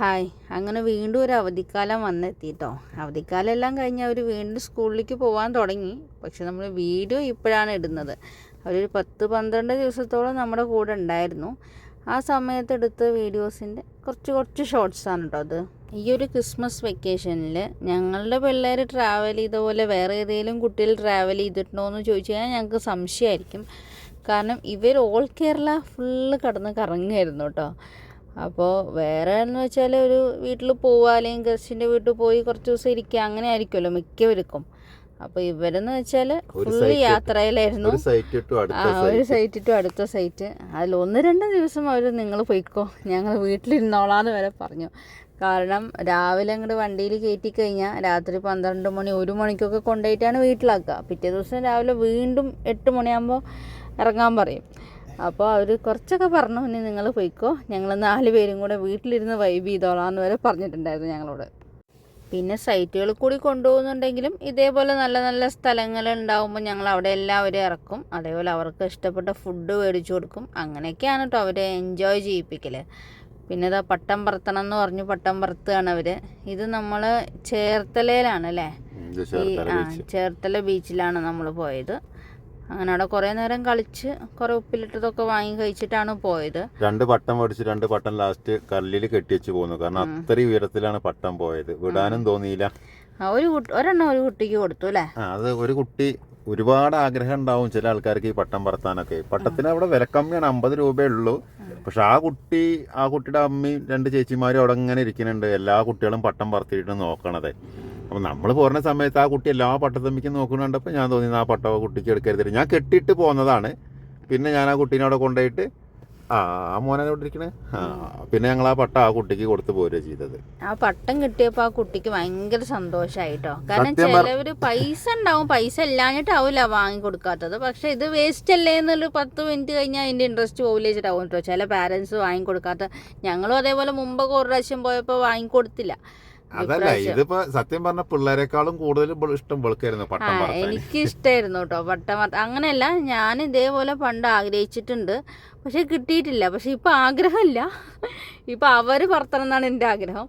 Hi. അങ്ങനെ വീണ്ടും ഒരു അവധിക്കാലം വന്നെത്തിട്ടോ. അവധിക്കാലം എല്ലാം കഴിഞ്ഞ് അവർ വീണ്ടും സ്കൂളിലേക്ക് പോകാൻ തുടങ്ങി. പക്ഷെ നമ്മൾ വീഡിയോ ഇപ്പോഴാണ് ഇടുന്നത്. അവരൊരു പത്ത് പന്ത്രണ്ട് ദിവസത്തോളം നമ്മുടെ കൂടെ ഉണ്ടായിരുന്നു. ആ സമയത്ത് എടുത്ത വീഡിയോസിന്റെ കുറച്ച് കുറച്ച് ഷോർട്സാണ് കേട്ടോ അത്. ഈ ഒരു ക്രിസ്മസ് വെക്കേഷനിൽ ഞങ്ങളുടെ പിള്ളേർ ട്രാവൽ ചെയ്ത പോലെ വേറെ ഏതെങ്കിലും കുട്ടികൾ ട്രാവൽ ചെയ്തിട്ടുണ്ടോ എന്ന് ചോദിച്ചു കഴിഞ്ഞാൽ ഞങ്ങൾക്ക് സംശയമായിരിക്കും. കാരണം ഇവർ ഓൾ കേരള ഫുള്ള് കടന്ന് കറങ്ങുമായിരുന്നു കേട്ടോ അപ്പോൾ വേറെ എന്ന് വെച്ചാൽ ഒരു വീട്ടിൽ പോവുക അല്ലെങ്കിൽ ഗസ്റ്റിന്റെ വീട്ടിൽ പോയി കുറച്ച് ദിവസം ഇരിക്കുക അങ്ങനെ ആയിരിക്കുമല്ലോ മിക്കവർക്കും. അപ്പോൾ ഇവരെന്ന് വെച്ചാൽ ഫുള്ള് യാത്രയിലായിരുന്നു. ആ ഒരു സൈറ്റ് ടു അടുത്ത സൈറ്റ് അതിൽ ഒന്ന് രണ്ട് ദിവസം അവർ നിങ്ങൾ പോയിക്കോ. ഞങ്ങൾ വീട്ടിലിരുന്നോളാന്ന് വരെ പറഞ്ഞു. കാരണം രാവിലെ അങ്ങോട്ട് വണ്ടിയിൽ കയറ്റി കഴിഞ്ഞാൽ രാത്രി പന്ത്രണ്ട് മണി ഒരു മണിക്കൊക്കെ കൊണ്ടുപോയിട്ടാണ് വീട്ടിലാക്കുക. പിറ്റേ ദിവസം രാവിലെ വീണ്ടും എട്ട് മണിയാകുമ്പോൾ ഇറങ്ങാൻ പറയും. അപ്പോൾ അവർ കുറച്ചൊക്കെ പറഞ്ഞു ഇനി നിങ്ങൾ പോയിക്കോ. ഞങ്ങൾ നാല് പേരും കൂടെ വീട്ടിലിരുന്ന് വൈബ് ചെയ്തോളാന്ന് വരെ പറഞ്ഞിട്ടുണ്ടായിരുന്നു ഞങ്ങളോട്. പിന്നെ സൈറ്റുകളിൽ കൂടി കൊണ്ടുപോകുന്നുണ്ടെങ്കിലും ഇതേപോലെ നല്ല നല്ല സ്ഥലങ്ങൾ ഉണ്ടാകുമ്പോൾ ഞങ്ങൾ അവിടെ എല്ലാവരും ഇറക്കും. അതേപോലെ അവർക്ക് ഇഷ്ടപ്പെട്ട ഫുഡ് മേടിച്ചു കൊടുക്കും. അങ്ങനെയൊക്കെയാണ് കേട്ടോ അവരെ എൻജോയ് ചെയ്യിപ്പിക്കൽ പിന്നെ ഇതാ പട്ടം പറത്തണം എന്ന് പറഞ്ഞു പട്ടം പറത്തുകയാണ് അവർ ഇത് നമ്മൾ ചേർത്തലയിലാണ് അല്ലേ? ഈ ആ ചേർത്തല ബീച്ചിലാണ് നമ്മൾ പോയത്. അങ്ങനെ അവിടെ കുറേ നേരം കളിച്ച് കുറേ ഉപ്പിലിട്ടതൊക്കെ വാങ്ങി കഴിച്ചിട്ടാണ് പോയത്. രണ്ട് പട്ടം മേടിച്ച് രണ്ട് പട്ടം ലാസ്റ്റ് കല്ലിൽ കെട്ടിവെച്ച് പോന്നു. കാരണം അത്രയും ഉയരത്തിലാണ് പട്ടം പോയത്. വിടാനും തോന്നിയില്ല. ഒരു ഒരെണ്ണം ഒരു കുട്ടിക്ക് കൊടുത്തു അല്ലേ? അത് ഒരു കുട്ടി ഒരുപാട് ആഗ്രഹം ഉണ്ടാവും ചില ആൾക്കാർക്ക് ഈ പട്ടം പറത്താനൊക്കെ. പട്ടത്തിന് അവിടെ വില കമ്മിയാണ് അമ്പത് രൂപയേ ഉള്ളൂ. പക്ഷെ ആ കുട്ടി ആ കുട്ടിയുടെ അമ്മയും രണ്ട് ചേച്ചിമാരും അവിടെ ഇങ്ങനെ ഇരിക്കുന്നുണ്ട്. എല്ലാ കുട്ടികളും പട്ടം പറത്തിയിട്ട് നോക്കണത്. അപ്പൊ നമ്മൾ പോരുന്ന സമയത്ത് ആ കുട്ടി എല്ലാ പട്ടത്തമ്മിക്കും നോക്കുന്നുണ്ടപ്പോൾ ഞാൻ തോന്നി ആ പട്ടവ കുട്ടിക്ക് എടുക്കരുത് ഞാൻ കെട്ടിയിട്ട് പോന്നതാണ്. പിന്നെ ഞാൻ ആ കുട്ടീനെ അവിടെ കൊണ്ടുപോയിട്ട് ആ ആ മോനെ അവിടെ ഇരിക്കണേ ആ പിന്നെ ഞങ്ങൾ ആ പട്ടം ആ കുട്ടിക്ക് കൊടുത്തു പോരുക ചെയ്തത്. ആ പട്ടം കിട്ടിയപ്പോ ആ കുട്ടിക്ക് ഭയങ്കര സന്തോഷായിട്ടോ. കാരണം ചിലവര് പൈസ ഉണ്ടാവും പൈസ ഇല്ലാഞ്ഞിട്ടാവില്ല വാങ്ങി കൊടുക്കാത്തത്. പക്ഷെ ഇത് വേസ്റ്റ് അല്ലേ എന്നൊരു പത്ത് മിനിറ്റ് കഴിഞ്ഞാൽ അതിന്റെ ഇൻട്രസ്റ്റ് പോവില്ല വെച്ചിട്ടാവും കേട്ടോ ചില പാരന്റ്സ് വാങ്ങി കൊടുക്കാത്ത ഞങ്ങളും അതേപോലെ മുമ്പ് ഒരു പ്രാവശ്യം പോയപ്പോൾ വാങ്ങി കൊടുത്തില്ല. അതല്ല ഇതിപ്പോ സത്യം പറഞ്ഞ പിള്ളേരെക്കാളും കൂടുതൽ ഇഷ്ടം വെളുക്കായിരുന്നു പട്ടം എനിക്ക് ഇഷ്ടമായിരുന്നു കേട്ടോ പട്ടം അങ്ങനെയല്ല ഞാൻ ഇതേപോലെ പണ്ട് ആഗ്രഹിച്ചിട്ടുണ്ട്. പക്ഷെ കിട്ടിയിട്ടില്ല. പക്ഷെ ഇപ്പൊ ആഗ്രഹമില്ല. ഇപ്പൊ അവർ പറത്തണം എന്നാണ് എന്റെ ആഗ്രഹം.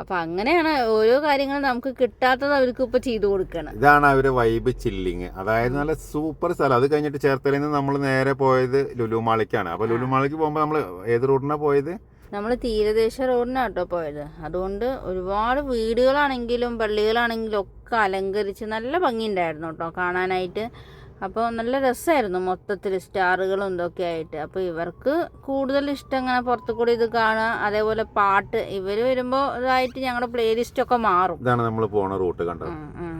അപ്പൊ അങ്ങനെയാണ് ഓരോ കാര്യങ്ങളും നമുക്ക് കിട്ടാത്തത് അവർക്ക് ഇപ്പൊ ചെയ്തു കൊടുക്കണം. ഇതാണ് അവർ വൈബ് ചില്ലിങ് അതായത് നല്ല സൂപ്പർ സ്ഥലം. അത് കഴിഞ്ഞിട്ട് ചേർത്തലയിൽ നിന്ന് നമ്മൾ നേരെ പോയത് ലുലു ലുലുമാളിക്കാണ് അപ്പൊ ലുലുമാളിക്ക് പോകുമ്പോൾ നമ്മൾ ഏത് റൂട്ടിനാണ് പോയത്? നമ്മൾ തീരദേശ റോഡിനാണ് കേട്ടോ പോയത്. അതുകൊണ്ട് ഒരുപാട് വീടുകളാണെങ്കിലും പള്ളികളാണെങ്കിലും ഒക്കെ അലങ്കരിച്ച് നല്ല ഭംഗിയുണ്ടായിരുന്നു കേട്ടോ കാണാനായിട്ട് അപ്പോൾ നല്ല രസമായിരുന്നു മൊത്തത്തിൽ സ്റ്റാറുകളും ഇതൊക്കെ ആയിട്ട്. അപ്പോൾ ഇവർക്ക് കൂടുതൽ ഇഷ്ടം ഇങ്ങനെ പുറത്തു കൂടി ഇത് കാണുക അതേപോലെ പാട്ട്. ഇവർ വരുമ്പോൾ ഇതായിട്ട് ഞങ്ങളുടെ പ്ലേലിസ്റ്റ് ഒക്കെ മാറും. ഇതാണ് നമ്മൾ പോണ റൂട്ട് കണ്ടത്.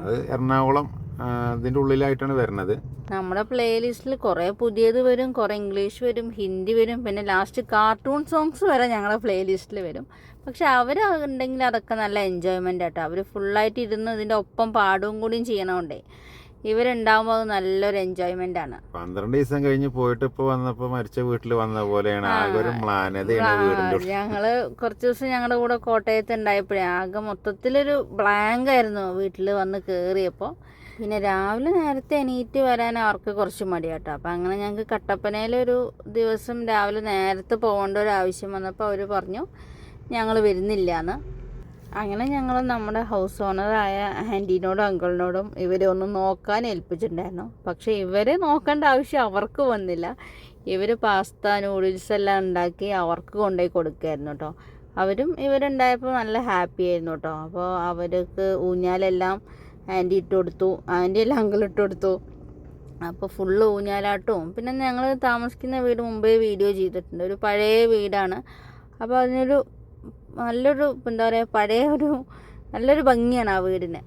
അത് എറണാകുളം ഇതിന്റെ ഇതിന്റെ ഉള്ളിലായിട്ടാണ് വരുന്നത് നമ്മുടെ പ്ലേലിസ്റ്റിൽ കുറേ പുതിയത് വരും കുറേ ഇംഗ്ലീഷ് വരും ഹിന്ദി വരും പിന്നെ ലാസ്റ്റ് കാർട്ടൂൺ സോങ്സ് വരെ ഞങ്ങളുടെ പ്ലേലിസ്റ്റിൽ വരും. പക്ഷെ അവരുണ്ടെങ്കിൽ അതൊക്കെ നല്ല എൻജോയ്മെന്റ് ആട്ടോ. അവർ ഫുള്ളായിട്ട് ഇരുന്ന് ഇതിന്റെ ഒപ്പം പാടുകയും കൂടിയും ചെയ്യണോണ്ടേ. ഇവരുണ്ടാകുമ്പോൾ അത് നല്ലൊരു എൻജോയ്മെന്റ് ആണ്. പന്ത്രണ്ട് ദിവസം കഴിഞ്ഞ് പോയിട്ട് ഇപ്പൊ വന്നപ്പോ മരിച്ച വീട്ടിൽ വന്ന പോലെയാണ്. ആകെ ഒരു മ്ലാനതയാണ്. ഞങ്ങൾ കുറച്ച് ദിവസം ഞങ്ങളുടെ കൂടെ കോട്ടയത്ത് ഉണ്ടായപ്പോഴേ ആകെ മൊത്തത്തിലൊരു ബ്ലാങ്ക് ആയിരുന്നു വീട്ടിൽ വന്ന് കേറിയപ്പോ. പിന്നെ രാവിലെ നേരത്തെ എണീറ്റ് വരാൻ അവർക്ക് കുറച്ച് മടിയാട്ടോ. അപ്പം അങ്ങനെ ഞങ്ങൾക്ക് കട്ടപ്പനയിലൊരു ദിവസം രാവിലെ നേരത്തെ പോകേണ്ട ഒരു ആവശ്യം വന്നപ്പോൾ അവർ പറഞ്ഞു ഞങ്ങൾ വരുന്നില്ല എന്ന് അങ്ങനെ ഞങ്ങൾ നമ്മുടെ ഹൗസ് ഓണറായ ആന്റീനോടും അങ്കിളിനോടും ഇവരെ ഒന്ന് നോക്കാൻ ഏൽപ്പിച്ചിട്ടുണ്ടായിരുന്നു. പക്ഷേ ഇവരെ നോക്കേണ്ട ആവശ്യം അവർക്ക് വന്നില്ല. ഇവർ പാസ്ത നൂഡിൽസ് എല്ലാം ഉണ്ടാക്കി അവർക്ക് കൊണ്ടുപോയി കൊടുക്കുമായിരുന്നു കേട്ടോ അവരും ഇവരുണ്ടായപ്പോൾ നല്ല ഹാപ്പി ആയിരുന്നു കേട്ടോ അപ്പോൾ അവർക്ക് ഊഞ്ഞാലെല്ലാം ആന്റി ഇട്ട് കൊടുത്തു ആന്റി എല്ലാം അങ്കിൾ ഇട്ട് കൊടുത്തു. അപ്പോൾ ഫുള്ള് ഊഞ്ഞാലാട്ടവും. പിന്നെ ഞങ്ങൾ താമസിക്കുന്ന വീട് മുമ്പേ വീഡിയോ ചെയ്തിട്ടുണ്ട്. ഒരു പഴയ വീടാണ്. അപ്പോൾ അതിനൊരു നല്ലൊരു എന്താ പറയുക പഴയ ഒരു നല്ലൊരു ഭംഗിയാണ് ആ വീടിന്.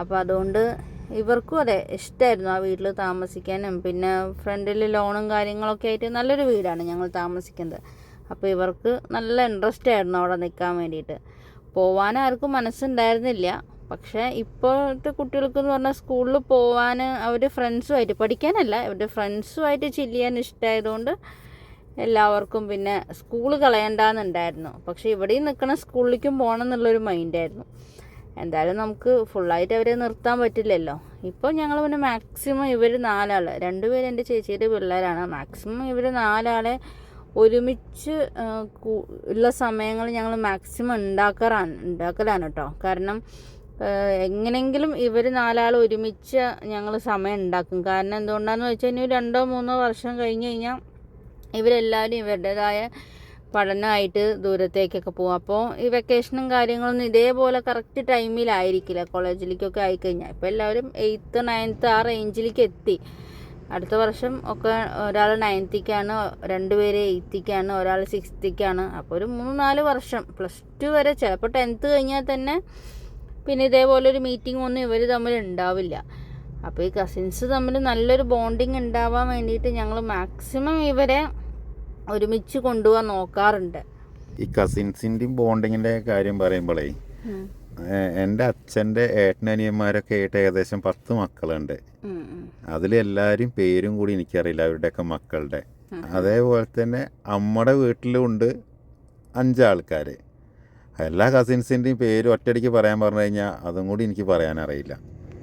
അപ്പോൾ അതുകൊണ്ട് ഇവർക്കും അതെ ഇഷ്ടമായിരുന്നു ആ വീട്ടിൽ താമസിക്കാനും. പിന്നെ ഫ്രണ്ടിൽ ലോണും കാര്യങ്ങളൊക്കെ ആയിട്ട് നല്ലൊരു വീടാണ് ഞങ്ങൾ താമസിക്കുന്നത്. അപ്പോൾ ഇവർക്ക് നല്ല ഇൻട്രസ്റ്റ് ആയിരുന്നു അവിടെ നിൽക്കാൻ വേണ്ടിയിട്ട്. പോവാൻ ആർക്കും മനസ്സുണ്ടായിരുന്നില്ല. പക്ഷേ ഇപ്പോഴത്തെ കുട്ടികൾക്ക് എന്ന് പറഞ്ഞാൽ സ്കൂളിൽ പോവാൻ അവർ ഫ്രണ്ട്സുമായിട്ട് പഠിക്കാനല്ല അവരുടെ ഫ്രണ്ട്സുമായിട്ട് ചില്ലിയാൻ ഇഷ്ടമായതുകൊണ്ട് എല്ലാവർക്കും പിന്നെ സ്കൂൾ കളയണ്ടെന്നുണ്ടായിരുന്നു. പക്ഷേ ഇവിടെയും നിൽക്കണ സ്കൂളിലേക്കും പോകണം എന്നുള്ളൊരു മൈൻഡായിരുന്നു എന്തായാലും നമുക്ക് ഫുള്ളായിട്ട് അവരെ നിർത്താൻ പറ്റില്ലല്ലോ. ഇപ്പോൾ ഞങ്ങൾ പിന്നെ മാക്സിമം ഇവർ നാലാൾ രണ്ടുപേരും എന്റെ ചേച്ചിയുടെ പിള്ളേരാണ്. മാക്സിമം ഇവർ നാലാളെ ഒരുമിച്ച് ഉള്ള സമയങ്ങൾ ഞങ്ങൾ മാക്സിമം ഉണ്ടാക്കാറാണ് ഉണ്ടാക്കലാണ് കേട്ടോ കാരണം എങ്ങനെങ്കിലും ഇവർ നാലാൾ ഒരുമിച്ച് ഞങ്ങൾ സമയം ഉണ്ടാക്കും. കാരണം എന്തുകൊണ്ടാണെന്ന് വെച്ചാൽ ഒരു രണ്ടോ മൂന്നോ വർഷം കഴിഞ്ഞ് കഴിഞ്ഞാൽ ഇവരെല്ലാവരും ഇവരുടേതായ പഠനമായിട്ട് ദൂരത്തേക്കൊക്കെ പോകും അപ്പോൾ ഈ വെക്കേഷനും കാര്യങ്ങളൊന്നും ഇതേപോലെ കറക്റ്റ് ടൈമിലായിരിക്കില്ല കോളേജിലേക്കൊക്കെ ആയിക്കഴിഞ്ഞാൽ ഇപ്പോൾ എല്ലാവരും എയ്ത്ത് നയൻത്ത് ആ റേഞ്ചിലേക്ക് എത്തി അടുത്ത വർഷം ഒക്കെ ഒരാൾ നയൻത്തിക്കാണ് രണ്ടുപേര് എയ്ത്തിക്കാണ് ഒരാൾ സിക്സ്ത്തിക്കാണ് അപ്പോൾ ഒരു മൂന്ന് നാല് വർഷം. പ്ലസ് ടു വരെ ചിലപ്പോൾ ടെൻത്ത് കഴിഞ്ഞാൽ തന്നെ പിന്നെ ഇതേപോലെ ഒരു മീറ്റിംഗ് ഒന്നും ഇവർ തമ്മിൽ ഉണ്ടാവില്ല. അപ്പോൾ ഈ കസിൻസ് തമ്മിൽ നല്ലൊരു ബോണ്ടിങ് ഉണ്ടാവാൻ വേണ്ടിയിട്ട് ഞങ്ങൾ മാക്സിമം ഇവരെ ഒരുമിച്ച് കൊണ്ടുപോകാൻ നോക്കാറുണ്ട്. ഈ കസിൻസിന്റെയും ബോണ്ടിങ്ങിന്റെ കാര്യം പറയുമ്പോഴേ എന്റെ അച്ഛന്റെ ഏട്ടനനിയന്മാരൊക്കെ ആയിട്ട് ഏകദേശം പത്ത് മക്കളുണ്ട്. അതിലെല്ലാവരും പേരും കൂടി എനിക്കറിയില്ല അവരുടെയൊക്കെ മക്കളുടെ. അതേപോലെ തന്നെ അമ്മയുടെ വീട്ടിലുണ്ട് അഞ്ചാൾക്കാർ എല്ലാ കസിൻസിന്റെയും പേര് ഒറ്റയടിക്ക് പറയാൻ പറഞ്ഞു കഴിഞ്ഞാൽ അതും കൂടി എനിക്ക് പറയാനറിയില്ല.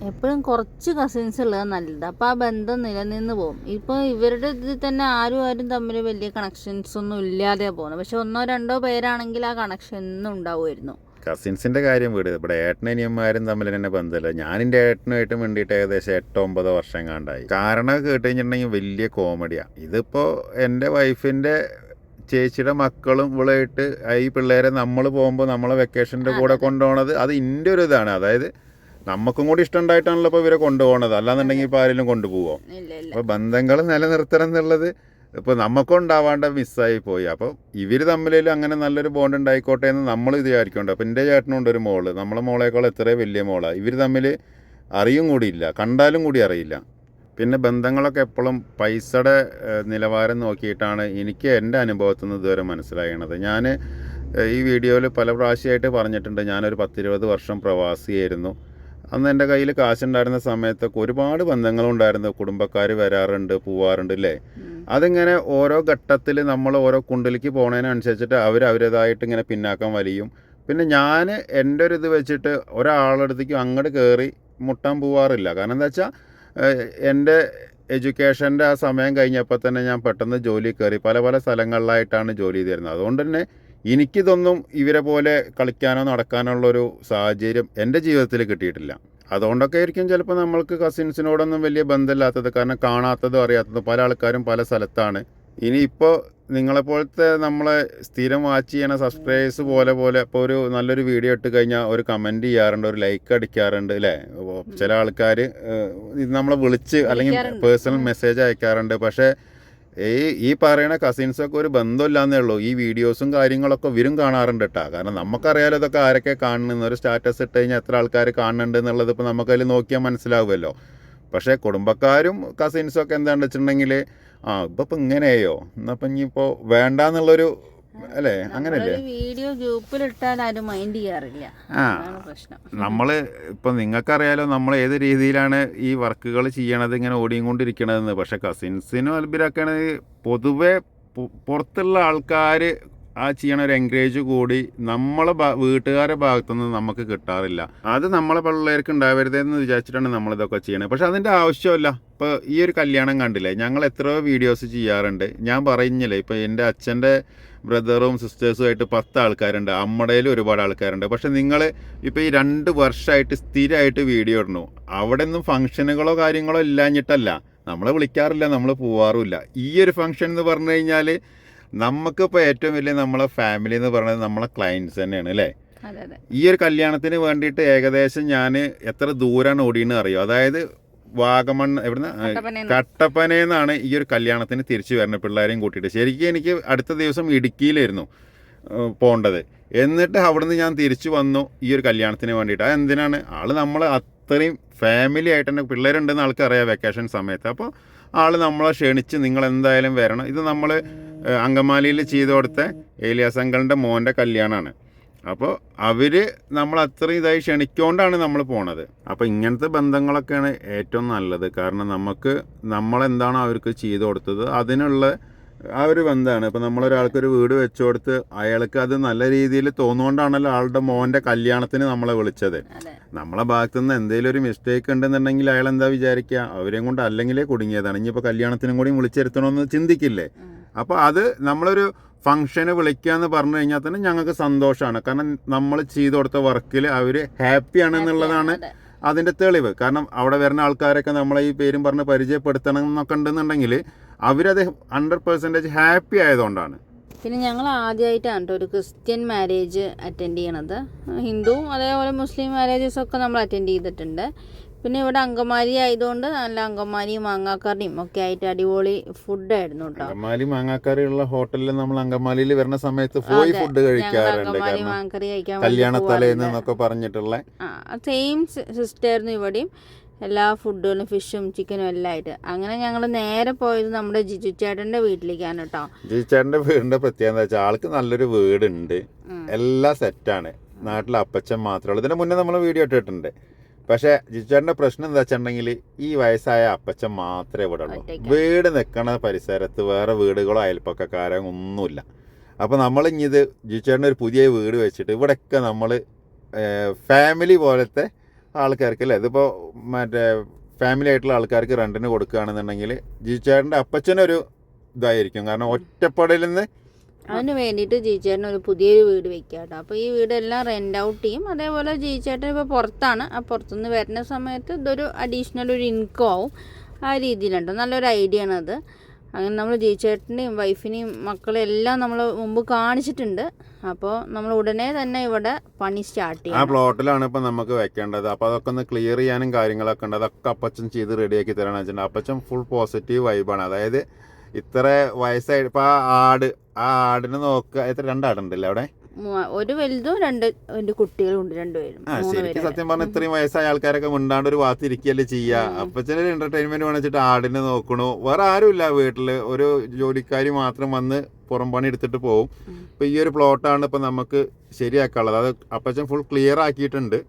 എപ്പോഴും കുറച്ച് കസിൻസ് ഉള്ളത് നല്ലത്. അപ്പോൾ ആ ബന്ധം നിലനിന്ന് പോകും. ഇപ്പോൾ ഇവരുടെ ഇതിൽ തന്നെ ആരും ആരും തമ്മിൽ വലിയ കണക്ഷൻസ് ഒന്നും ഇല്ലാതെ പോകുന്നത്. പക്ഷെ ഒന്നോ രണ്ടോ പേരാണെങ്കിൽ ആ കണക്ഷൻ എന്നും ഉണ്ടാവുമായിരുന്നു. കസിൻസിന്റെ കാര്യം വീട്. ഇവിടെ ഏട്ടനനിയന്മാരും തമ്മിൽ തന്നെ ബന്ധമില്ല. ഞാൻ എന്റെ ഏട്ടനുമായിട്ട് വേണ്ടിയിട്ട് ഏകദേശം എട്ടോ ഒമ്പതോ വർഷം കണ്ടായി കാരണം കേട്ട് കഴിഞ്ഞിട്ടുണ്ടെങ്കിൽ വലിയ കോമഡിയാണ് ഇതിപ്പോൾ എന്റെ വൈഫിന്റെ ചേച്ചിയുടെ മക്കളും ഇവളായിട്ട് ഈ പിള്ളേരെ നമ്മൾ പോകുമ്പോൾ നമ്മളെ വെക്കേഷന്റെ കൂടെ കൊണ്ടുപോകണത് അത്. എന്റെ ഒരു ഇതാണ് അതായത് നമുക്കും കൂടി ഇഷ്ടമുണ്ടായിട്ടാണല്ലോ ഇപ്പോൾ ഇവരെ കൊണ്ടുപോകണത് അല്ലാന്നുണ്ടെങ്കിൽ ഇപ്പോൾ ആരെങ്കിലും കൊണ്ടുപോകുമോ അപ്പോൾ ബന്ധങ്ങൾ നിലനിർത്തണം എന്നുള്ളത് ഇപ്പോൾ നമുക്കുണ്ടാവാണ്ട മിസ്സായി പോയി. അപ്പോൾ ഇവർ തമ്മിലും അങ്ങനെ നല്ലൊരു ബോണ്ട് ഉണ്ടായിക്കോട്ടെ എന്ന് നമ്മൾ വിചാരിക്കുന്നുണ്ട്. അപ്പോൾ എന്റെ ചേട്ടനുണ്ട് ഒരു മോൾ. നമ്മളെ മോളേക്കാൾ എത്ര വലിയ മോളാണ് ഇവർ തമ്മിൽ അറിയും കൂടിയില്ല. കണ്ടാലും കൂടി അറിയില്ല. പിന്നെ ബന്ധങ്ങളൊക്കെ എപ്പോഴും പൈസയുടെ നിലവാരം നോക്കിയിട്ടാണ് എനിക്ക് എന്റെ അനുഭവത്തിൽ നിന്ന് ഇതുവരെ മനസ്സിലായണത് ഞാൻ ഈ വീഡിയോയിൽ പല പ്രാവശ്യമായിട്ട് പറഞ്ഞിട്ടുണ്ട്. ഞാനൊരു പത്തിരുപത് വർഷം പ്രവാസിയായിരുന്നു. അന്ന് എന്റെ കയ്യിൽ കാശുണ്ടായിരുന്ന സമയത്തൊക്കെ ഒരുപാട് ബന്ധങ്ങളുണ്ടായിരുന്നു. കുടുംബക്കാർ വരാറുണ്ട് പോവാറുണ്ട് അല്ലേ. അതിങ്ങനെ ഓരോ ഘട്ടത്തിൽ നമ്മൾ ഓരോ കുണ്ടിലേക്ക് പോണതിനനുസരിച്ചിട്ട് അവർ അവരേതായിട്ട് ഇങ്ങനെ പിന്നാക്കം വലിയും. പിന്നെ ഞാൻ എന്റെ ഒരു ഇത് വെച്ചിട്ട് ഒരാളടുത്തേക്കും അങ്ങോട്ട് കയറി മുട്ടാൻ പോവാറില്ല. കാരണം എന്താ വെച്ചാൽ എന്റെ എഡ്യൂക്കേഷന്റെ ആ സമയം കഴിഞ്ഞപ്പോൾ തന്നെ ഞാൻ പെട്ടെന്ന് ജോലി കയറി. പല പല സ്ഥലങ്ങളിലായിട്ടാണ് ജോലി ചെയ്തിരുന്നത്. അതുകൊണ്ട് തന്നെ എനിക്കിതൊന്നും ഇവരെ പോലെ കളിക്കാനോ നടക്കാനോ ഉള്ളൊരു സാഹചര്യം എന്റെ ജീവിതത്തിൽ കിട്ടിയിട്ടില്ല. അതുകൊണ്ടൊക്കെ ആയിരിക്കും ചിലപ്പോൾ നമ്മൾക്ക് കസിൻസിനോടൊന്നും വലിയ ബന്ധമില്ലാത്തത്. കാരണം കാണാത്തതും അറിയാത്തതും പല ആൾക്കാരും പല സ്ഥലത്താണ്. ഇനിയിപ്പോൾ നിങ്ങളെപ്പോലത്തെ നമ്മളെ സ്ഥിരം വാച്ച് ചെയ്യണ സബ്സ്ക്രൈബേഴ്സ് പോലെ പോലെ ഇപ്പോൾ ഒരു നല്ലൊരു വീഡിയോ ഇട്ട് കഴിഞ്ഞാൽ ഒരു കമന്റ് ചെയ്യാറുണ്ട് ഒരു ലൈക്ക് അടിക്കാറുണ്ട് അല്ലേ? ചില ആൾക്കാർ നമ്മളെ വിളിച്ച് അല്ലെങ്കിൽ പേഴ്സണൽ മെസ്സേജ് അയക്കാറുണ്ട്. പക്ഷേ ഈ ഈ പറയുന്ന കസിൻസൊക്കെ ഒരു ബന്ധമില്ലാന്നേ ഉള്ളൂ. ഈ വീഡിയോസും കാര്യങ്ങളൊക്കെ ഇവരും കാണാറുണ്ട് കേട്ടോ കാരണം നമുക്കറിയാലോ ഇതൊക്കെ ആരൊക്കെ കാണുന്നു. ഒരു സ്റ്റാറ്റസ് ഇട്ട് കഴിഞ്ഞാൽ എത്ര ആൾക്കാർ കാണുന്നുണ്ട് എന്നുള്ളത് ഇപ്പോൾ നമുക്കതിൽ നോക്കിയാൽ മനസ്സിലാവുമല്ലോ. പക്ഷേ കുടുംബക്കാരും കസിൻസും ഒക്കെ എന്താണെന്ന് വെച്ചിട്ടുണ്ടെങ്കിൽ ആ ഇപ്പം ഇപ്പം ഇങ്ങനെയോ? എന്നപ്പം ഇനിയിപ്പോൾ വേണ്ടാന്നുള്ളൊരു അല്ലേ? അങ്ങനെയല്ലേ? നമ്മളൊരു വീഡിയോ ഗ്രൂപ്പിൽ ആരും മൈൻഡ് ചെയ്യാറില്ല. ആ. പ്രശ്നം. നമ്മൾ ഇപ്പം നിങ്ങൾക്കറിയാലോ നമ്മൾ ഏത് രീതിയിലാണ് ഈ വർക്കുകൾ ചെയ്യണത് ഇങ്ങനെ ഓടിയും കൊണ്ടിരിക്കണതെന്ന് പക്ഷെ കസിൻസിനും അൽബിരൊക്കെയാണ് പൊതുവെ പുറത്തുള്ള ആൾക്കാർ ആ ചെയ്യണ ഒരു എൻകറേജ് കൂടി നമ്മളെ വീട്ടുകാരെ ഭാഗത്തുനിന്ന് നമുക്ക് കിട്ടാറില്ല. അത് നമ്മളെ പിള്ളേർക്ക് ഉണ്ടാവരുതെന്ന് വിചാരിച്ചിട്ടാണ് നമ്മളിതൊക്കെ ചെയ്യണത്. പക്ഷെ അതിന്റെ ആവശ്യമില്ല. ഇപ്പോൾ ഈ ഒരു കല്യാണം കണ്ടില്ലേ? ഞങ്ങൾ എത്രയോ വീഡിയോസ് ചെയ്യാറുണ്ട്. ഞാൻ പറഞ്ഞില്ലേ ഇപ്പോൾ എന്റെ അച്ഛന്റെ ബ്രദറും സിസ്റ്റേഴ്സും ആയിട്ട് പത്ത് ആൾക്കാരുണ്ട്. അമ്മടയിൽ ഒരുപാട് ആൾക്കാരുണ്ട്. പക്ഷെ നിങ്ങൾ ഇപ്പോൾ ഈ രണ്ട് വർഷമായിട്ട് സ്ഥിരമായിട്ട് വീഡിയോ ഇടണു. അവിടെ ഒന്നും ഫംഗ്ഷനുകളോ കാര്യങ്ങളോ ഇല്ലാഞ്ഞിട്ടല്ല. നമ്മളെ വിളിക്കാറില്ല നമ്മൾ പോവാറുമില്ല. ഈ ഒരു ഫംഗ്ഷൻ എന്ന് പറഞ്ഞു കഴിഞ്ഞാൽ നമുക്കിപ്പോൾ ഏറ്റവും വലിയ നമ്മളെ ഫാമിലി എന്ന് പറയുന്നത് നമ്മളെ ക്ലയൻസ് തന്നെയാണ് അല്ലേ? ഈ ഒരു കല്യാണത്തിന് വേണ്ടിയിട്ട് ഏകദേശം ഞാൻ എത്ര ദൂരാണ് ഓടിയെന്ന് അറിയോ? അതായത് വാഗമൺ എവിടുന്ന? കട്ടപ്പനെന്നാണ് കട്ടപ്പനയെന്നാണ് ഈ ഒരു കല്യാണത്തിന് തിരിച്ചു വരുന്നത് പിള്ളേരെയും കൂട്ടിയിട്ട്. ശരിക്കും എനിക്ക് അടുത്ത ദിവസം ഇടുക്കിയിലായിരുന്നു പോകേണ്ടത് എന്നിട്ട് അവിടുന്ന് ഞാൻ തിരിച്ചു വന്നു ഈ ഒരു കല്യാണത്തിന് വേണ്ടിയിട്ട്. അത് എന്തിനാണ്? ആൾ നമ്മൾ അത്രയും ഫാമിലി ആയിട്ട് തന്നെ പിള്ളേരുണ്ടെന്ന് ആൾക്കറിയാം വെക്കേഷൻ സമയത്ത്. അപ്പോൾ ആൾ നമ്മളെ ക്ഷണിച്ച് നിങ്ങൾ എന്തായാലും വരണം. ഇത് നമ്മൾ അങ്കമാലിയിൽ ചെയ്തു കൊടുത്ത ഏലിയാസ് അങ്കളുടെ മോന്റെ കല്യാണമാണ് അപ്പോൾ അവർ നമ്മൾ അത്രയും ഇതായി ക്ഷണിക്കൊണ്ടാണ് നമ്മൾ പോണത്. അപ്പോൾ ഇങ്ങനത്തെ ബന്ധങ്ങളൊക്കെയാണ് ഏറ്റവും നല്ലത്. കാരണം നമുക്ക് നമ്മളെന്താണോ അവർക്ക് ചെയ്തു കൊടുത്തത് അതിനുള്ള ആ ഒരു ബന്ധമാണ്. ഇപ്പം നമ്മളൊരാൾക്കൊരു വീട് വെച്ചു കൊടുത്ത് അയാൾക്ക് അത് നല്ല രീതിയിൽ തോന്നുകൊണ്ടാണല്ലോ ആളുടെ മോന്റെ കല്യാണത്തിന് നമ്മളെ വിളിച്ചത്. നമ്മളെ ഭാഗത്തു നിന്ന് എന്തെങ്കിലും ഒരു മിസ്റ്റേക്ക് ഉണ്ടെന്നുണ്ടെങ്കിൽ അയാൾ എന്താ വിചാരിക്കുക? അവരെയും കൊണ്ട് അല്ലെങ്കിലേ കുടുങ്ങിയതാണ്. ഇനിയിപ്പോൾ കല്യാണത്തിനും കൂടി വിളിച്ചിരുത്തണമെന്ന് ചിന്തിക്കില്ലേ? അപ്പോൾ അത് നമ്മളൊരു ഫംഗ്ഷന് വിളിക്കുക എന്ന് പറഞ്ഞു കഴിഞ്ഞാൽ തന്നെ ഞങ്ങൾക്ക് സന്തോഷമാണ്. കാരണം നമ്മൾ ചെയ്തു കൊടുത്ത വർക്കിൽ അവർ ഹാപ്പിയാണ് എന്നുള്ളതാണ്. അതിന്റെ തെളിവ്. കാരണം അവിടെ വരുന്ന ആൾക്കാരൊക്കെ നമ്മളെ ഈ പേരും പറഞ്ഞ് പരിചയപ്പെടുത്തണം എന്നൊക്കെ ഉണ്ടെന്നുണ്ടെങ്കിൽ അവരത് ഹൺഡ്രഡ് പെർസെന്റേജ് ഹാപ്പി ആയതുകൊണ്ടാണ്. പിന്നെ ഞങ്ങൾ ആദ്യമായിട്ടാണ് ഒരു ക്രിസ്ത്യൻ മാരേജ് അറ്റൻഡ് ചെയ്യണത്. ഹിന്ദു അതേപോലെ മുസ്ലിം മാരേജസ് ഒക്കെ നമ്മൾ അറ്റൻഡ് ചെയ്തിട്ടുണ്ട്. പിന്നെ ഇവിടെ അങ്കമാലി ആയതുകൊണ്ട് നല്ല അങ്കമാലിയും മാങ്ങാക്കറിയും ഒക്കെ ആയിട്ട് അടിപൊളി ഫുഡായിരുന്നു കേട്ടോ. അങ്കമാലി മാങ്ങാക്കറി ഉള്ള ഹോട്ടലിൽ നമ്മൾ അങ്കമാലിയിൽ വരുന്ന സമയത്ത് പോയി ഫുഡ് കഴിക്കാറുണ്ട്. അങ്കമാലി പോവാറുണ്ട്. എന്നൊക്കെ പറഞ്ഞിട്ടുള്ള സെയിം സിസ്റ്റമായിരുന്നു ഇവിടെയും. എല്ലാ ഫുഡുകളും ഫിഷും ചിക്കനും എല്ലാം ആയിട്ട്. അങ്ങനെ ഞങ്ങൾ നേരെ പോയത് നമ്മുടെ ജിജു ചേട്ടന്റെ വീട്ടിലേക്കാണ് കേട്ടോ. ജിജു ചേട്ടന്റെ വീടിന്റെ പ്രത്യേകത വെച്ചാൽ ആൾക്ക് നല്ലൊരു വീടുണ്ട്. എല്ലാം സെറ്റാണ് നാട്ടിലെ അപ്പച്ചൻ മാത്രമേ ഉള്ളൂ. ഇതിന് മുന്നേ നമ്മൾ വീഡിയോ ഇട്ടിട്ടുണ്ട്. പക്ഷേ ജിച്ചേട്ടന്റെ പ്രശ്നം എന്താ വെച്ചിട്ടുണ്ടെങ്കിൽ ഈ വയസ്സായ അപ്പച്ചൻ മാത്രമേ ഇവിടെ ഉള്ളൂ. വീട് നിൽക്കണ പരിസരത്ത് വേറെ വീടുകളോ അയൽപ്പക്കക്കാരോ ഒന്നുമില്ല. അപ്പോൾ നമ്മൾ ഇനി ഇത് ഒരു പുതിയ വീട് വെച്ചിട്ട് ഇവിടെയൊക്കെ നമ്മൾ ഫാമിലി പോലത്തെ ആൾക്കാർക്ക് അല്ലേ? ഇതിപ്പോൾ മറ്റേ ഫാമിലി ആയിട്ടുള്ള ആൾക്കാർക്ക് റെന്റിന് കൊടുക്കുകയാണെന്നുണ്ടെങ്കിൽ ജിച്ചേട്ടന്റെ അപ്പച്ചനൊരു ഇതായിരിക്കും. കാരണം ഒറ്റപ്പെടലിൽ നിന്ന് അതിന് വേണ്ടിയിട്ട് ജീച്ചേട്ടൻ ഒരു പുതിയൊരു വീട് വെക്കുക കേട്ടോ അപ്പോൾ ഈ വീടെല്ലാം റെന്റ് ഔട്ട് ചെയ്യും. അതേപോലെ ജീച്ചേട്ടൻ ഇപ്പോൾ പുറത്താണ്. ആ പുറത്തുനിന്ന് വരുന്ന സമയത്ത് ഇതൊരു അഡീഷണൽ ഒരു ഇൻകം ആവും. ആ രീതിയിലുണ്ട്. നല്ലൊരു ഐഡിയ ആണത് അങ്ങനെ നമ്മൾ ജീച്ചേട്ടന്റെയും വൈഫിനെയും മക്കളെ എല്ലാം നമ്മൾ മുമ്പ് കാണിച്ചിട്ടുണ്ട്. അപ്പോൾ നമ്മൾ ഉടനെ തന്നെ ഇവിടെ പണി സ്റ്റാർട്ട് ചെയ്യും ആ പ്ലോട്ടിലാണ് ഇപ്പോൾ നമുക്ക് വെക്കേണ്ടത്. അപ്പോൾ അതൊക്കെ ഒന്ന് ക്ലിയർ ചെയ്യാനും കാര്യങ്ങളൊക്കെ ഉണ്ട്. അതൊക്കെ അപ്പച്ചൻ ചെയ്ത് റെഡിയാക്കി തരണം വെച്ചിട്ടുണ്ട് അപ്പച്ചൻ ഫുൾ പോസിറ്റീവ് വൈബാണ് അതായത് ഇത്ര വയസ്സായി ഇപ്പോൾ ആ ആട് ആ ആടിനെ നോക്കുക. എത്ര? രണ്ടാടുണ്ടല്ലേ അവിടെ? ഒരു വലുതും രണ്ട് എന്റെ കുട്ടികളും ഉണ്ട് രണ്ടുപേരും ആ ശരിക്കും സത്യം പറഞ്ഞ ഇത്രയും വയസ്സായ ആൾക്കാരൊക്കെ മിണ്ടാണ്ട് ഒരു ഭാഗത്ത് ഇരിക്കുകയല്ലേ ചെയ്യുക അപ്പച്ചന് ഒരു എന്റർടൈൻമെന്റ് വേണിച്ചിട്ട് ആടിനെ നോക്കണു. വേറെ ആരുമില്ല വീട്ടിൽ. ഒരു ജോലിക്കാരി മാത്രം വന്ന് പുറം പണി എടുത്തിട്ട് പോകും അപ്പൊ ഈ ഒരു പ്ലോട്ടാണ് ഇപ്പൊ നമുക്ക് ശരിയാക്കാനുള്ളത്. അത് അപ്പച്ചൻ ഫുൾ ക്ലിയർ ആക്കിയിട്ടുണ്ട്.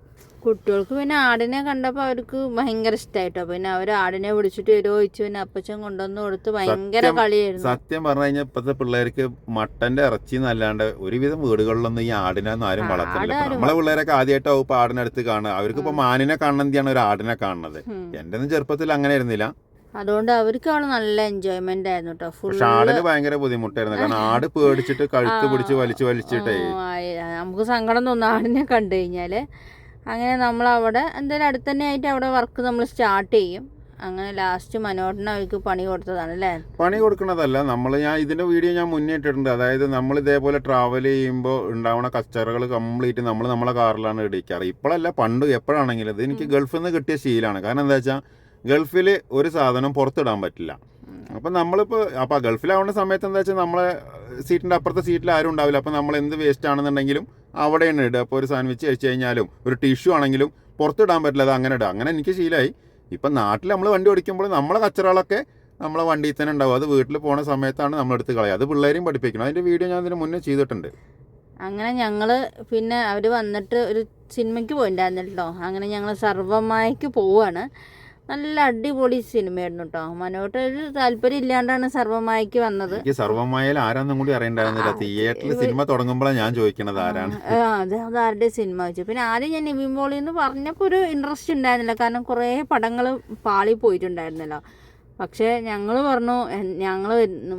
കുട്ടികൾക്ക് പിന്നെ ആടിനെ കണ്ടപ്പോൾ അവർക്ക് ഭയങ്കര ഇഷ്ടമായിട്ടോ പിന്നെ അവർ ആടിനെ വിളിച്ചിട്ട് വരുമോ ചോദിച്ചു പിന്നെ അപ്പച്ചൻ കൊണ്ടുവന്ന് കൊടുത്ത് ഭയങ്കര കളിയായിരുന്നു. സത്യം പറഞ്ഞു കഴിഞ്ഞാൽ ഇപ്പത്തെ പിള്ളേർക്ക് മട്ടന്റെ ഇറച്ചി എന്നല്ലാണ്ട് ഒരുവിധം വീടുകളിലൊന്നും ഈ ആടിനൊന്നും ആരും ആ, വളർത്തില്ല നമ്മളെ പിള്ളേരൊക്കെ ആദ്യമായിട്ടാവും ഇപ്പൊ ആടിനടുത്ത് കാണുക. അവർക്ക് ഇപ്പൊ മാനിനെ കാണുന്നതിയാണ് ഒരു ആടിനെ കാണുന്നത്. എന്റെ ഒന്നും ചെറുപ്പത്തിൽ അങ്ങനെ ആയിരുന്നില്ല. അതുകൊണ്ട് അവർക്ക് അവിടെ നല്ല എൻജോയ്മെന്റ് ആയിരുന്നു കേട്ടോ പക്ഷെ ആടിന് ഭയങ്കര ബുദ്ധിമുട്ടായിരുന്നു. കാരണം ആട് പേടിച്ചിട്ട് കഴുത്ത് പിടിച്ച് വലിച്ചു വലിച്ചിട്ടേ. നമുക്ക് സങ്കടം തോന്നും ആടിനെ കണ്ടു കഴിഞ്ഞാൽ. അങ്ങനെ നമ്മൾ അവിടെ എന്തായാലും അടുത്ത് തന്നെ ആയിട്ട് അവിടെ വർക്ക് നമ്മൾ സ്റ്റാർട്ട് ചെയ്യും. അങ്ങനെ ലാസ്റ്റ് മനോഹരന് അവർക്ക് പണി കൊടുത്തതാണ് അല്ലേ? പണി കൊടുക്കുന്നതല്ല നമ്മൾ ഞാൻ ഇതിന്റെ വീഡിയോ ഞാൻ മുന്നേ ഇട്ടിട്ടുണ്ട്. അതായത് നമ്മൾ ഇതേപോലെ ട്രാവൽ ചെയ്യുമ്പോൾ ഉണ്ടാവുന്ന കച്ചറകൾ കംപ്ലീറ്റ് നമ്മൾ നമ്മളെ കാറിലാണ് ഇടിക്കാറ്. ഇപ്പോഴല്ല പണ്ട് എപ്പോഴാണെങ്കിലും ഇത് എനിക്ക് ഗൾഫിൽ നിന്ന് കിട്ടിയ ശീലമാണ് കാരണം എന്താ വെച്ചാൽ ഗൾഫിൽ ഒരു സാധനം പുറത്തിടാൻ പറ്റില്ല. അപ്പം നമ്മളിപ്പോൾ അപ്പോൾ ഗൾഫിലാവുന്ന സമയത്ത് എന്താ വെച്ചാൽ നമ്മളെ സീറ്റിന്റെ അപ്പുറത്തെ സീറ്റിൽ ആരും ഉണ്ടാവില്ല. അപ്പോൾ നമ്മൾ എന്ത് വേസ്റ്റ് ആണെന്നുണ്ടെങ്കിലും അവിടെയാണ് ഇടുക. അപ്പോൾ ഒരു സാൻഡ്വിച്ച് കഴിച്ച് കഴിഞ്ഞാലും ഒരു ടിഷ്യൂ ആണെങ്കിലും പുറത്തിടാൻ പറ്റില്ല. അത് അങ്ങനെ ഇടുക. അങ്ങനെ എനിക്ക് ശീലമായി ഇപ്പം നാട്ടിൽ നമ്മൾ വണ്ടി ഓടിക്കുമ്പോൾ നമ്മളെ കച്ചറകളൊക്കെ നമ്മളെ വണ്ടിയിൽ തന്നെ ഉണ്ടാവും. അത് വീട്ടിൽ പോണ സമയത്താണ് നമ്മൾ എടുത്ത് കളയുക. അത് പിള്ളേരെയും പഠിപ്പിക്കണം. അതിന്റെ വീഡിയോ ഞാൻ ഇതിന് മുന്നേ ചെയ്തിട്ടുണ്ട്. അങ്ങനെ ഞങ്ങൾ പിന്നെ അവർ വന്നിട്ട് ഒരു സിനിമയ്ക്ക് പോയിട്ടുണ്ടായിരുന്നല്ലോ അങ്ങനെ ഞങ്ങൾ സർവമായിക്ക് പോവാണ്. നല്ല അടിപൊളി സിനിമയായിരുന്നു കേട്ടോ മനോട്ട് ഒരു താല്പര്യം ഇല്ലാണ്ടാണ് സർവമായക്ക് വന്നത്. എനിക്ക് സർവമായാൽ ആരാന്നും കൂടി അറിയണ്ടായിരുന്നില്ല. തിയേറ്ററിൽ സിനിമ തുടങ്ങുമ്പോഴാണ് ഞാൻ ചോദിക്കണത് ആരാണ്? ആ, അത് ആരുടെ സിനിമ വെച്ചു പിന്നെ ആദ്യം ഞാൻ നിവിൻ പോളി എന്ന് പറഞ്ഞപ്പോൾ ഒരു ഇൻട്രസ്റ്റ് ഉണ്ടായിരുന്നില്ല. കാരണം കുറേ പടങ്ങൾ പാളി പോയിട്ടുണ്ടായിരുന്നല്ലോ. പക്ഷേ ഞങ്ങൾ പറഞ്ഞു ഞങ്ങൾ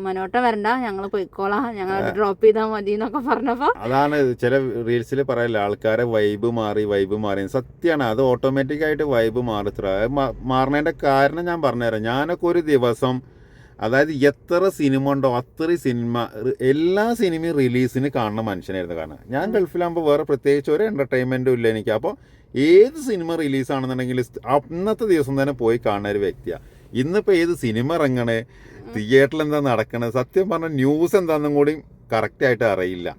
മനോട്ടം വരണ്ട ഞങ്ങൾ പോയിക്കോളാം ഞങ്ങൾ ഡ്രോപ്പ് ചെയ്താൽ മതി എന്നൊക്കെ പറഞ്ഞപ്പോൾ അതാണ് ചില റീൽസിൽ പറയല്ല ആൾക്കാരെ വൈബ് മാറി വൈബ് മാറി. സത്യമാണ് അത് ഓട്ടോമാറ്റിക് ആയിട്ട് വൈബ് മാറിത്ര മാറണേന്റെ കാരണം ഞാൻ പറഞ്ഞുതരാം. ഞാനൊക്കെ ഒരു ദിവസം അതായത് എത്ര സിനിമ ഉണ്ടോ അത്ര സിനിമ എല്ലാ സിനിമയും റിലീസിന് കാണുന്ന മനുഷ്യനായിരുന്നു കാരണം ഞാൻ ഗൾഫിലാകുമ്പോൾ വേറെ പ്രത്യേകിച്ച് ഒരു എന്റർടൈൻമെന്റും ഇല്ല എനിക്ക്. അപ്പോൾ ഏത് സിനിമ റിലീസാണെന്നുണ്ടെങ്കിൽ അന്നത്തെ ദിവസം തന്നെ പോയി കാണുന്ന ഒരു വ്യക്തിയാണ് ഇന്നിപ്പോൾ ഏത് സിനിമ ഇറങ്ങണേ? തിയേറ്ററിൽ എന്താ നടക്കണേ? സത്യം പറഞ്ഞാൽ ന്യൂസ് എന്താണെന്നും കൂടി കറക്റ്റായിട്ട് അറിയില്ല.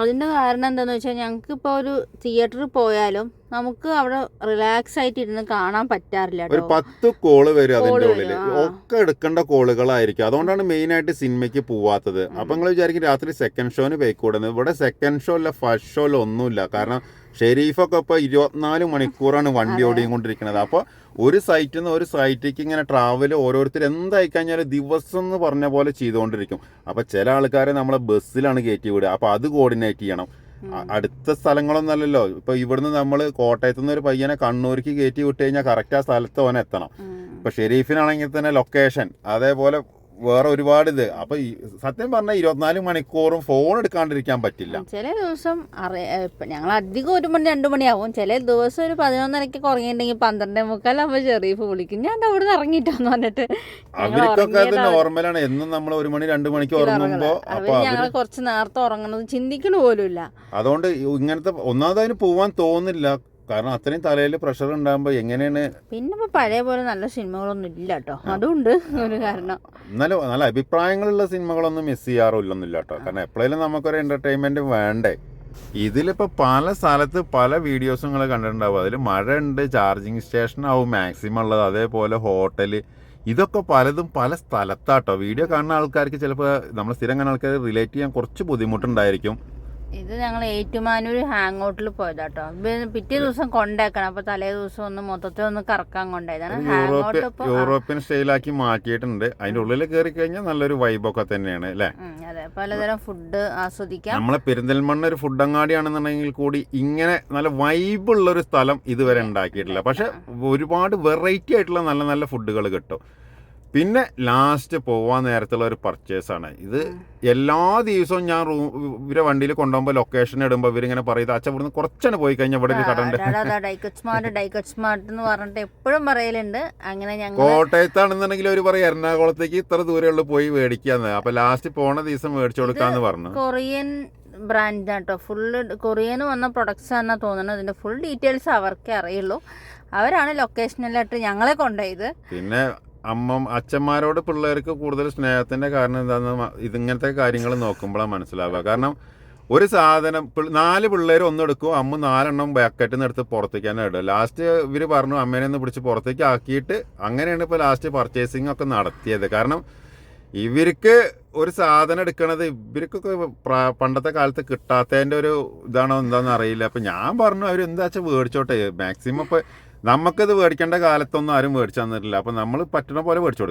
അതിന്റെ കാരണം എന്താണെന്ന് വെച്ചാൽ ഞങ്ങൾക്ക് ഇപ്പോൾ ഒരു തിയേറ്ററിൽ പോയാലും നമുക്ക് അവിടെ റിലാക്സ് ആയിട്ട് ഇരുന്ന് കാണാൻ പറ്റാറില്ല ഒരു പത്ത് കോൾ വരും അതിന്റെ ഉള്ളിൽ ഒക്കെ എടുക്കേണ്ട കോളുകളായിരിക്കും. അതുകൊണ്ടാണ് മെയിൻ ആയിട്ട് സിനിമയ്ക്ക് പോവാത്തത്. അപ്പം നിങ്ങൾ വിചാരിക്കും രാത്രി സെക്കൻഡ് ഷോന് പോയിക്കൂടുന്നത് ഇവിടെ സെക്കൻഡ് ഷോ ഇല്ല ഫസ്റ്റ് ഷോ ഇല്ല ഒന്നുമില്ല. കാരണം ഷെരീഫൊക്കെ ഇപ്പൊ ഇരുപത്തിനാല് മണിക്കൂറാണ് വണ്ടി ഓടിക്കൊണ്ടിരിക്കുന്നത്. അപ്പോൾ ഒരു സൈറ്റിൽ നിന്ന് ഒരു സൈറ്റിലേക്ക് ഇങ്ങനെ ട്രാവൽ ഓരോരുത്തർ എന്തായി കഴിഞ്ഞാൽ ദിവസം എന്ന് പറഞ്ഞ പോലെ ചെയ്തുകൊണ്ടിരിക്കും അപ്പൊ ചില ആൾക്കാരെ നമ്മളെ ബസ്സിലാണ് കയറ്റി വിടുക. അപ്പൊ അത് കോർഡിനേറ്റ് ചെയ്യണം. അടുത്ത സ്ഥലങ്ങളൊന്നും അല്ലല്ലോ ഇപ്പൊ ഇവിടുന്ന് നമ്മൾ കോട്ടയത്ത് നിന്ന് ഒരു പയ്യനെ കണ്ണൂർക്ക് കയറ്റി വിട്ട് കഴിഞ്ഞാൽ കറക്റ്റ് ആ സ്ഥലത്ത് ഓൻ എത്തണം. ഇപ്പൊ ഷെരീഫിനാണെങ്കിൽ തന്നെ ലൊക്കേഷൻ അതേപോലെ വേറെ ഒരുപാട് ഇത്. അപ്പൊ സത്യം പറഞ്ഞാൽ ഇരുപത്തിനാല് മണിക്കൂറും ഫോൺ എടുക്കാണ്ടിരിക്കാൻ പറ്റില്ല. ചില ദിവസം ഞങ്ങൾ അധികം ഒരു മണി രണ്ടു മണിയാവും. ചില ദിവസം ഒരു പതിനൊന്നരക്ക് ഉറങ്ങിയിട്ടുണ്ടെങ്കിൽ പന്ത്രണ്ടേ മുക്കാലാകുമ്പോൾ ഷെറീഫ് വിളിക്കും. ഞാൻ അവിടെ നിന്ന് ഇറങ്ങിയിട്ടാന്ന് പറഞ്ഞിട്ട് ഓർമ്മയിലാണ് അവർക്കൊക്കെ അത് ഉറങ്ങിയത്. നോർമലാണ് എന്നും നമ്മൾ ഒരു മണി രണ്ടു മണിക്ക് ഉറങ്ങുമ്പോ അപ്പൊ ഞങ്ങൾ കുറച്ച് നേരത്തെ ഉറങ്ങുന്നത് ചിന്തിക്കണ പോലും ഇല്ല അതുകൊണ്ട് ഇങ്ങനത്തെ ഒന്നാമത് അതിന് പോവാൻ തോന്നില്ല കാരണം അത്രയും തലയിൽ പ്രഷർ ഉണ്ടാകുമ്പോ എങ്ങനെയാണ്? പിന്നെ ഇപ്പൊ പഴയ പോലെ നല്ല സിനിമകളൊന്നും ഇല്ല കേട്ടോ അതുകൊണ്ട് ഒരു കാരണം. നല്ല നല്ല അഭിപ്രായങ്ങളുള്ള സിനിമകളൊന്നും മിസ് ചെയ്യാറില്ലെന്നില്ല കേട്ടോ കാരണം എപ്പോഴേലും നമുക്കൊരു എന്റർടൈൻമെന്റ് വേണ്ടേ? ഇതിലിപ്പോ പല സ്ഥലത്ത് പല വീഡിയോസും നിങ്ങൾ കണ്ടിട്ടുണ്ടാവും. അതിൽ മഴ ഉണ്ട് ചാർജിങ് സ്റ്റേഷൻ ആവും മാക്സിമം ഉള്ളത് അതേപോലെ ഹോട്ടൽ ഇതൊക്കെ പലതും പല സ്ഥലത്താട്ടോ. വീഡിയോ കാണുന്ന ആൾക്കാർക്ക് ചിലപ്പോൾ നമ്മൾ സ്ഥിരം കാണുന്ന ആൾക്കാർ റിലേറ്റ് ചെയ്യാൻ കുറച്ച് ബുദ്ധിമുട്ടുണ്ടായിരിക്കും. ഇത് ഞങ്ങൾ ഏറ്റുമാനൂർ ഹാങ് ഔട്ടിൽ പോയതാട്ടോ പിറ്റേ ദിവസം കൊണ്ടേക്കണം. അപ്പൊ തലേ ദിവസം ഒന്ന് മൊത്തത്തിൽ ഒന്ന് കറക്കാൻ ഹാങ് ഔട്ട് യൂറോപ്യൻ സ്റ്റൈലാക്കി മാറ്റിയിട്ടുണ്ട്. അതിന്റെ ഉള്ളിൽ കയറി കഴിഞ്ഞാൽ നല്ലൊരു വൈബൊക്കെ തന്നെയാണ് അല്ലേ? അതെ. പലതരം ഫുഡ് ആസ്വദിക്കാം. നമ്മളെ പെരിന്തൽമണ്ണ ഒരു ഫുഡ് അങ്ങാടിയാണെന്നുണ്ടെങ്കിൽ കൂടി ഇങ്ങനെ നല്ല വൈബുള്ള ഒരു സ്ഥലം ഇതുവരെ ഉണ്ടാക്കിയിട്ടില്ല. പക്ഷെ ഒരുപാട് വെറൈറ്റി ആയിട്ടുള്ള നല്ല നല്ല ഫുഡുകൾ കിട്ടും. പിന്നെ ലാസ്റ്റ് പോവാൻ നേരത്തുള്ള ഒരു പർച്ചേസ് ആണ്. ഇത് എല്ലാ ദിവസവും ഞാൻ റൂം ഇവരെ വണ്ടിയിൽ കൊണ്ടുപോകുമ്പോൾ ലൊക്കേഷൻ ഇടുമ്പോൾ ഇവരിങ്ങനെ പറയുന്നത് അച്ഛൻ ഇവിടുന്ന് കുറച്ചനെ പോയി കഴിഞ്ഞാൽ ഇവിടെ കടണ്ട് പറഞ്ഞിട്ട് എപ്പോഴും പറയലുണ്ട്. അങ്ങനെ ഞങ്ങൾ കോട്ടയത്താണെന്നുണ്ടെങ്കിൽ അവർ പറയും എറണാകുളത്തേക്ക് ഇത്ര ദൂരമുള്ള പോയി മേടിക്കാന്ന്. അപ്പൊ ലാസ്റ്റ് പോണ ദിവസം മേടിച്ചു കൊടുക്കാന്ന് പറഞ്ഞു. കൊറിയൻ ബ്രാൻഡ് കേട്ടോ ഫുള്ള് കൊറിയന് വന്ന പ്രൊഡക്ട്സ് എന്നാ തോന്നുന്നത് അതിന്റെ ഫുൾ ഡീറ്റെയിൽസ് അവർക്കേ അറിയുള്ളൂ. അവരാണ് ലൊക്കേഷനിലായിട്ട് ഞങ്ങളെ കൊണ്ടുപോയത്. പിന്നെ അമ്മ അച്ഛന്മാരോട് പിള്ളേർക്ക് കൂടുതൽ സ്നേഹത്തിന്റെ കാരണം എന്താണെന്ന് ഇതിങ്ങനത്തെ കാര്യങ്ങൾ നോക്കുമ്പോഴാണ് മനസ്സിലാവുക. കാരണം ഒരു സാധനം നാല് പിള്ളേർ ഒന്നെടുക്കും അമ്മ നാലെണ്ണം ബാക്കറ്റിൽ നിന്ന് എടുത്ത് പുറത്തേക്ക് ഇടുക. ലാസ്റ്റ് ഇവർ പറഞ്ഞു അമ്മേനെ ഒന്ന് പിടിച്ച് പുറത്തേക്ക് ആക്കിയിട്ട് അങ്ങനെയാണ് ഇപ്പോൾ ലാസ്റ്റ് പർച്ചേസിംഗ് ഒക്കെ നടത്തിയത്. കാരണം ഇവർക്ക് ഒരു സാധനം എടുക്കണത് ഇവർക്കൊക്കെ പണ്ടത്തെ കാലത്ത് കിട്ടാത്തതിന്റെ ഒരു ഇതാണോ എന്താണെന്ന് അറിയില്ല. അപ്പം ഞാൻ പറഞ്ഞു അവർ എന്താ വെച്ചാൽ മേടിച്ചോട്ടെ? മാക്സിമം ഇപ്പോൾ നമുക്കിത് മേടിക്കേണ്ട കാലത്തൊന്നും ആരും മേടിച്ചു തന്നിട്ടില്ല. അപ്പം നമ്മൾ പറ്റണ പോലെ മേടിച്ചു കൊടുക്കും.